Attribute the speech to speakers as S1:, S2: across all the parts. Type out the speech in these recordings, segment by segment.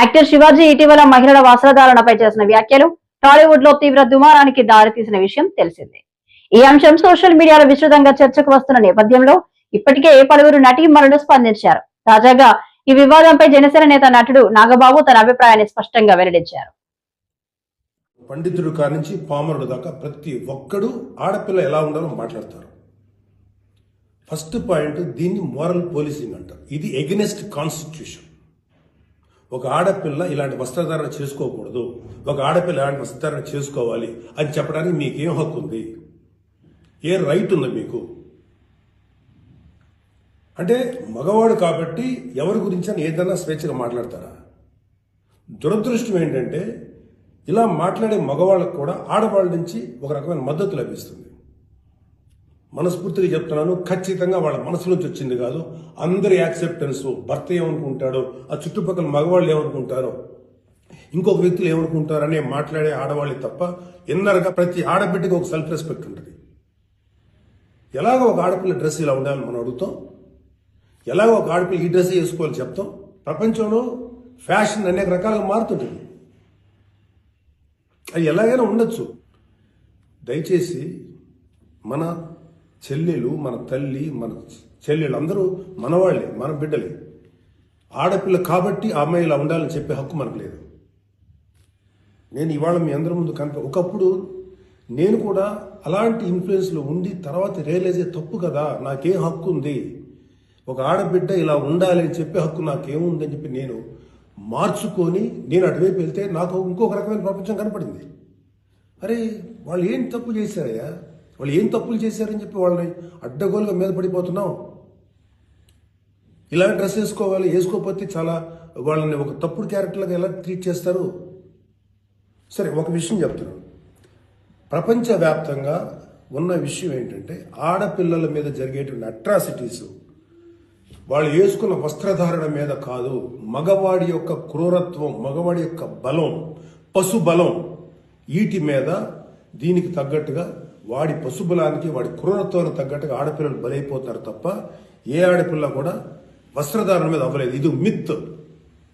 S1: Actor Shivaji ఇటీవల మహిళల వస్త్రధారణపై చేసిన వ్యాఖ్యలు టాలీవుడ్లో తీవ్ర దుమారానికి దారితీసిన విషయం తెలిసిందే. ఈ అంశం సోషల్ మీడియాలో విస్తృతంగా చర్చకు వస్తున్న నేపథ్యంలో ఇప్పటికే పలువురు నటీమణులు స్పందించారు. తాజాగా ఈ వివాదంపై జనసేన నేత నటుడు నాగబాబు తన అభిప్రాయాన్ని స్పష్టంగా వెల్లడించారు.
S2: పండితుడు కానించి పామరుడు దాకా ప్రతి ఒక్కడు ఆడపిల్ల ఎలా ఉండాలో మాట్లాడతారు. ఫస్ట్ పాయింట్ దీన్ని మోరల్ పోలీసింగ్ అంటారు. ఇది ఎగనెస్ట్ కాన్స్టిట్యూషన్. ఒక ఆడపిల్ల ఇలాంటి వస్త్రధారణ చేసుకోకూడదు. ఒక ఆడపిల్ల ఇలాంటి వస్త్రధారణ చేసుకోవాలి అని చెప్పడానికి మీకేం హక్కు ఉంది? ఏ రైట్ ఉంది మీకు? అంటే మగవాడు కాబట్టి ఎవరి గురించి అని ఏదైనా స్వేచ్ఛగా మాట్లాడతారా? దురదృష్టం ఏంటంటే ఇలా మాట్లాడే మగవాళ్ళకు కూడా ఆడవాళ్ళ నుంచి ఒక రకమైన మద్దతు లభిస్తుంది. మనస్ఫూర్తిగా చెప్తున్నాను ఖచ్చితంగా వాళ్ళ మనసు నుంచి వచ్చింది కాదు. అందరి యాక్సెప్టెన్స్ భర్త ఏమనుకుంటాడో ఆ చుట్టుపక్కల మగవాళ్ళు ఏమనుకుంటారో ఇంకొక వ్యక్తులు ఏమనుకుంటారనే మాట్లాడే ఆడవాళ్ళు తప్ప ఎన్నరగా ప్రతి ఆడబిడ్డకి ఒక సెల్ఫ్ రెస్పెక్ట్ ఉంటుంది. ఎలాగో ఒక ఆడపిల్ల డ్రెస్ ఇలా ఉండాలని మనం అడుగుతాం. ఎలాగో ఒక ఆడపిల్ల ఈ డ్రెస్ వేసుకోవాలి చెప్తాం. ప్రపంచంలో ఫ్యాషన్ అనేక రకాలుగా మారుతుంటుంది. అది ఎలాగైనా ఉండొచ్చు. దయచేసి మన చెల్లెలు మన తల్లి మన చెల్లెలు అందరూ మనవాళ్ళే మన బిడ్డలే. ఆడపిల్ల కాబట్టి ఆ అమ్మాయి ఇలా ఉండాలని చెప్పే హక్కు మనకు లేదు. నేను ఇవాళ మీ అందరి ముందు కనుక ఒకప్పుడు నేను కూడా అలాంటి ఇన్ఫ్లుయెన్స్లో ఉండి తర్వాత రియలైజ్ అయ్యే తప్పు కదా నాకే హక్కు ఉంది. ఒక ఆడబిడ్డ ఇలా ఉండాలి అని చెప్పే హక్కు నాకేముందని చెప్పి నేను మార్చుకొని నేను అటువైపు వెళ్తే నాకు ఇంకొక రకమైన ప్రపంచం కనపడింది. అరే వాళ్ళు ఏం తప్పు చేశారయ్యా? వాళ్ళు ఏం తప్పులు చేశారని చెప్పి వాళ్ళని అడ్డగోలుగా మీద పడిపోతున్నాం. ఇలా డ్రెస్ వేసుకోవాలి వేసుకోకపోతే చాలా వాళ్ళని ఒక తప్పుడు క్యారెక్టర్లుగా ఎలా ట్రీట్ చేస్తారు? సరే ఒక విషయం చెప్తున్నాను. ప్రపంచవ్యాప్తంగా ఉన్న విషయం ఏంటంటే ఆడపిల్లల మీద జరిగేటువంటి అట్రాసిటీస్ వాళ్ళు వేసుకున్న వస్త్రధారణ మీద కాదు మగవాడి యొక్క క్రూరత్వం మగవాడి యొక్క బలం పశు బలం వీటి మీద దీనికి తగ్గట్టుగా వాడి పశుబలానికి వాడి క్రూరత్వానికి తగ్గట్టుగా ఆడపిల్లలు బలైపోతున్నారు తప్ప ఏ ఆడపిల్ల కూడా వస్త్రధారణ మీద అవ్వలేదు. ఇది మిత్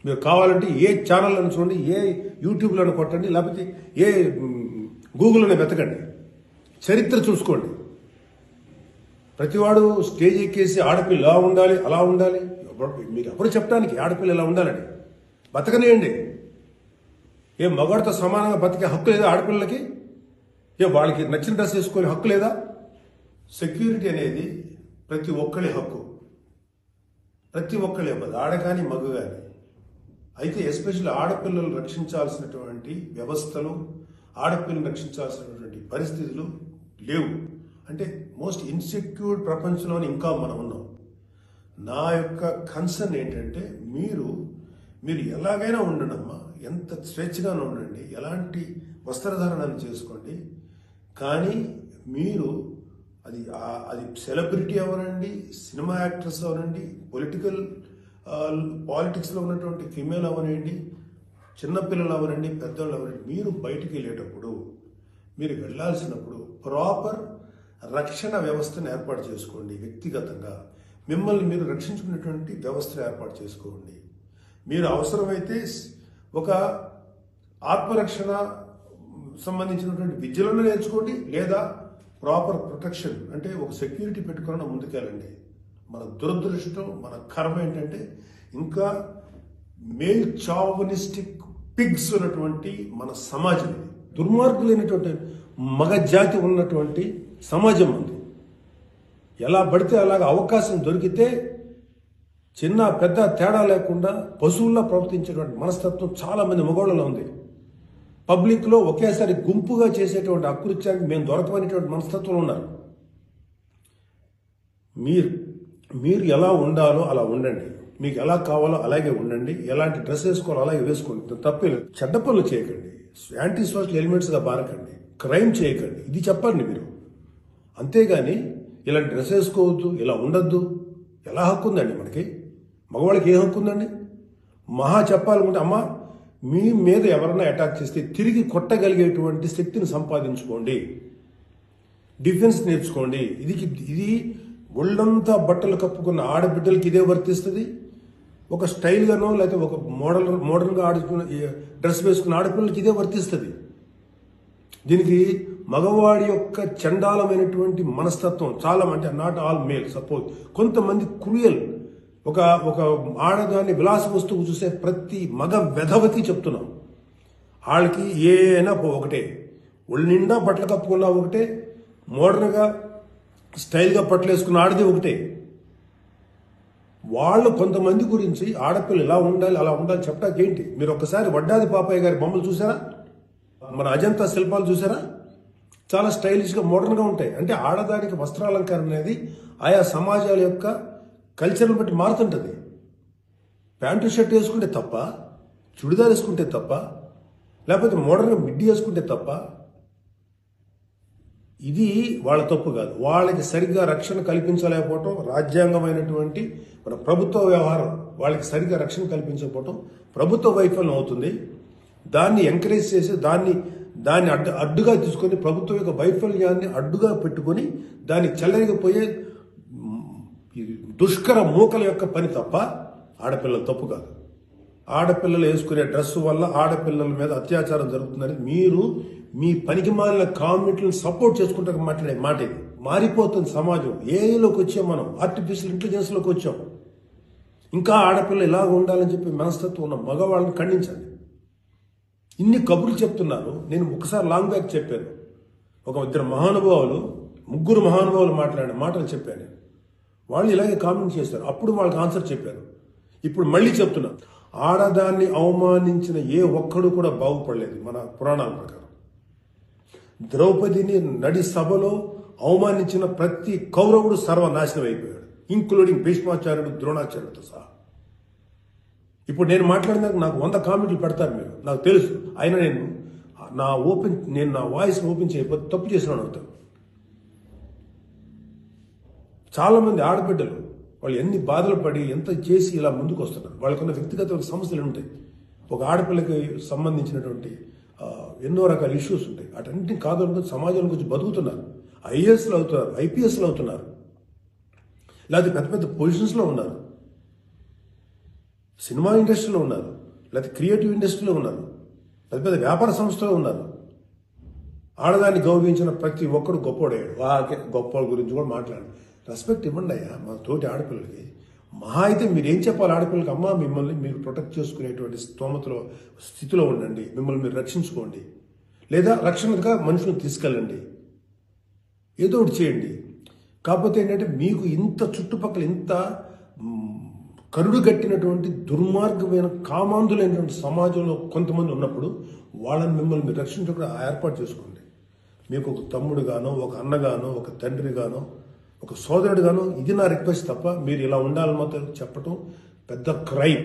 S2: మీరు కావాలంటే ఏ ఛానల్లను చూడండి ఏ యూట్యూబ్లను కొట్టండి లేకపోతే ఏ మ్, గూగుల్లోనే వెతకండి. చరిత్ర చూసుకోండి. ప్రతివాడు స్టేజ్ ఎక్కేసి ఆడపిల్ల ఇలా ఉండాలి అలా ఉండాలి. ఎవరు- చెప్పడానికి ఆడపిల్ల ఇలా ఉండాలని? బతకనేయండి. ఏ మగవాడితో సమానంగా బతికే హక్కు లేదా ఆడపిల్లలకి? ఏ వాళ్ళకి నచ్చిన డ్రెస్ వేసుకునే హక్కు లేదా? సెక్యూరిటీ అనేది ప్రతి ఒక్కరి హక్కు. ప్రతి ఒక్కరి ఆడ కానీ మగ కానీ. అయితే ఎస్పెషల్లీ ఆడపిల్లలు రక్షించాల్సినటువంటి వ్యవస్థలు ఆడపిల్లలు రక్షించాల్సినటువంటి పరిస్థితులు లేవు. అంటే మోస్ట్ ఇన్సెక్యూర్ ప్రపంచంలోనే ఇంకా మనం ఉన్నాం. నా యొక్క కన్సర్న్ ఏంటంటే మీరు మీరు ఎలాగైనా ఉండండమ్మా. ఎంత స్వేచ్ఛగానే ఉండండి. ఎలాంటి వస్త్రధారణను చేసుకోండి. కానీ మీరు అది అది సెలబ్రిటీ అవనండి సినిమా యాక్ట్రెస్ అవనండి పొలిటికల్ పాలిటిక్స్లో ఉన్నటువంటి ఫిమేల్ అవనండి చిన్నపిల్లలు అవనండి పెద్దవాళ్ళు అవనండి మీరు బయటికి వెళ్ళేటప్పుడు మీరు వెళ్ళాల్సినప్పుడు ప్రాపర్ రక్షణ వ్యవస్థను ఏర్పాటు చేసుకోండి వ్యక్తిగతంగా. మిమ్మల్ని మీరు రక్షించుకునేటువంటి వ్యవస్థను ఏర్పాటు చేసుకోండి. మీరు అవసరమైతే ఒక ఆత్మరక్షణ సంబంధించినటువంటి విద్యలను నేర్చుకోండి లేదా ప్రాపర్ ప్రొటెక్షన్ అంటే ఒక సెక్యూరిటీ పెట్టుకుని ముందుకెళ్ళండి. మన దురదృష్టం మన కర్మ ఏంటంటే ఇంకా మేల్ చావనిస్టిక్ పిగ్స్ ఉన్నటువంటి మన సమాజం ఇది. దుర్మార్గులైనటువంటి మగ జాతి ఉన్నటువంటి సమాజం ఉంది. ఎలా పడితే అలాగ అవకాశం దొరికితే చిన్న పెద్ద తేడా లేకుండా పశువుల్లో ప్రవర్తించేటువంటి మనస్తత్వం చాలా మంది మగవాళ్ళలో ఉంది. పబ్లిక్లో ఒకేసారి గుంపుగా చేసేటువంటి అకృత్యానికి మేము దొరకమనేటువంటి మనస్తత్వం ఉన్నారు. మీరు మీరు ఎలా ఉండాలో అలా ఉండండి. మీకు ఎలా కావాలో అలాగే ఉండండి. ఎలాంటి డ్రెస్ వేసుకోవాలో అలాగే వేసుకోండి. తప్పే లేదు. చెడ్డ పనులు చేయకండి. యాంటీ సోషల్ ఎలిమెంట్స్గా బారకండి క్రైమ్ చేయకండి. ఇది చెప్పండి మీరు. అంతేగాని ఇలాంటి డ్రెస్ వేసుకోవద్దు ఇలా ఉండొద్దు. ఎలా హక్కు ఉందండి మనకి? మగవాళ్ళకి ఏ హక్కు ఉందండి? మహా చెప్పాలనుకుంటే అమ్మ మీ మీద ఎవరైనా అటాక్ చేస్తే తిరిగి కొట్టగలిగేటువంటి శక్తిని సంపాదించుకోండి. డిఫెన్స్ నేర్చుకోండి. ఇది ఇది ఒళ్ళంతా బట్టలు కప్పుకున్న ఆడబిడ్డలకి ఇదే వర్తిస్తుంది. ఒక స్టైల్గానో లేకపోతే ఒక మోడల్ మోడల్గా ఆడుకున్న డ్రెస్ వేసుకున్న ఆడపిల్లలకి ఇదే వర్తిస్తుంది. దీనికి మగవాడి యొక్క చండాలమైనటువంటి మనస్తత్వం చాలా అంటే నాట్ ఆల్ మేల్ సపోజ్ కొంతమంది క్రూయల్ ఒక ఒక ఆడదాన్ని విలాస వస్తువు చూసే ప్రతి మగ వెధవతి చెప్తున్నాం. వాళ్ళకి ఏనా ఒకటే. ఒళ్ళు నిండా బట్టలు కప్పుకున్నా ఒకటే. మోడర్న్గా స్టైల్గా బట్టలు వేసుకున్న ఆడది ఒకటే. వాళ్ళు కొంతమంది గురించి ఆడపిల్లలు ఇలా ఉండాలి అలా ఉండాలి చెప్పడానికి ఏంటి? మీరు ఒకసారి వడ్డాది పాపయ్య గారి బొమ్మలు చూసారా? మన అజంతా శిల్పాలు చూసారా? చాలా స్టైలిష్గా మోడర్న్గా ఉంటాయి. అంటే ఆడదానికి వస్త్రాలంకరణ అనేది ఆయా సమాజాల యొక్క కల్చర్ని బట్టి మారుతుంటుంది. ప్యాంటు షర్ట్ వేసుకుంటే తప్ప చుడిదార్ వేసుకుంటే తప్ప లేకపోతే మోడర్న్గా మిడ్డి వేసుకుంటే తప్ప ఇది వాళ్ళ తప్పు కాదు. వాళ్ళకి సరిగ్గా రక్షణ కల్పించలేకపోవటం రాజ్యాంగమైనటువంటి మన ప్రభుత్వ వ్యవహారం వాళ్ళకి సరిగ్గా రక్షణ కల్పించకపోవటం ప్రభుత్వ వైఫల్యం అవుతుంది. దాన్ని ఎంకరేజ్ చేసి దాన్ని దాన్ని అడ్డు అడ్డుగా తీసుకొని ప్రభుత్వం యొక్క వైఫల్యాన్ని అడ్డుగా పెట్టుకొని దాన్ని చెల్లరిగిపోయే ఈ దుష్కర మూకల యొక్క పని తప్ప ఆడపిల్లల తప్పు కాదు. ఆడపిల్లలు వేసుకునే డ్రెస్ వల్ల ఆడపిల్లల మీద అత్యాచారం జరుగుతుందని మీరు మీ పనికి మాలిన కామెంట్లను సపోర్ట్ చేసుకుంటే మాట్లాడే మాట ఇది. మారిపోతుంది సమాజం. ఏలోకి వచ్చాం మనం. ఆర్టిఫిషియల్ ఇంటెలిజెన్స్లోకి వచ్చాం. ఇంకా ఆడపిల్ల ఇలా ఉండాలని చెప్పి మనస్తత్వం ఉన్న మగవాళ్ళని ఖండించండి. ఇన్ని కబుర్లు చెప్తున్నారు. నేను ఒకసారి లాంగ్ బ్యాక్ చెప్పాను. ఒక ఇద్దరు మహానుభావులు ముగ్గురు మహానుభావులు మాట్లాడిన మాటలు చెప్పాను. నేను. వాళ్ళు ఇలాగే కామెంట్ చేశారు. అప్పుడు వాళ్ళకి ఆన్సర్ చెప్పారు. ఇప్పుడు మళ్ళీ చెప్తున్నా. ఆడదాన్ని అవమానించిన ఏ ఒక్కడు కూడా బాగుపడలేదు మన పురాణాల ప్రకారం. ద్రౌపదిని నడి సభలో అవమానించిన ప్రతి కౌరవుడు సర్వనాశనం అయిపోయాడు. ఇంక్లూడింగ్ భీష్మాచార్యుడు ద్రోణాచార్యుడితో సహా. ఇప్పుడు నేను మాట్లాడినాక నాకు వంద కామెంట్లు పెడతారు మీరు. నాకు తెలుసు. అయినా నేను నా ఓపెన్ నేను నా వాయిస్ ఓపెన్ చేయకపోతే తప్పు చేసినాను అవుతాను చాలామంది ఆడబిడ్డలు వాళ్ళు ఎన్ని బాధలు పడి ఎంత చేసి ఇలా ముందుకు వస్తున్నారు. వాళ్ళకున్న వ్యక్తిగత సమస్యలు ఉంటాయి. ఒక ఆడపిల్లకి సంబంధించినటువంటి ఎన్నో రకాల ఇష్యూస్ ఉంటాయి. అటన్నింటిని కాదు సమాజం గురించి బతుకుతున్నారు. ఐఏఎస్లు అవుతున్నారు ఐపీఎస్లు అవుతున్నారు. లేకపోతే పెద్ద పెద్ద పొజిషన్స్లో ఉన్నారు. సినిమా ఇండస్ట్రీలో ఉన్నారు. లేకపోతే క్రియేటివ్ ఇండస్ట్రీలో ఉన్నారు. పెద్ద పెద్ద వ్యాపార సంస్థలో ఉన్నారు. ఆడదాన్ని గౌరవించిన ప్రతి ఒక్కడు గొప్పోడయ్యాడు. వాకే గొప్ప గురించి కూడా మాట్లాడు రెస్పెక్ట్ ఇవ్వండి అయ్యా మా తోటి ఆడపిల్లలకి. మహా అయితే మీరు ఏం చెప్పాలి ఆడపిల్లలకి? అమ్మ మిమ్మల్ని మీరు ప్రొటెక్ట్ చేసుకునేటువంటి స్తోమతలో స్థితిలో ఉండండి. మిమ్మల్ని మీరు రక్షించుకోండి. లేదా రక్షణగా మనుషులను తీసుకెళ్ళండి. ఏదో ఒకటి చేయండి. కాకపోతే ఏంటంటే మీకు ఇంత చుట్టుపక్కల ఇంత కరుడు కట్టినటువంటి దుర్మార్గమైన కామాంధులైనటువంటి సమాజంలో కొంతమంది ఉన్నప్పుడు వాళ్ళని మిమ్మల్ని మీరు రక్షించకుండా ఏర్పాటు చేసుకోండి. మీకు ఒక తమ్ముడుగానో ఒక అన్నగానో ఒక తండ్రిగానో ఒక సోదరుడు గాను ఇది నా రిక్వెస్ట్ తప్ప మీరు ఇలా ఉండాలని మాత్రం చెప్పటం పెద్ద క్రైమ్.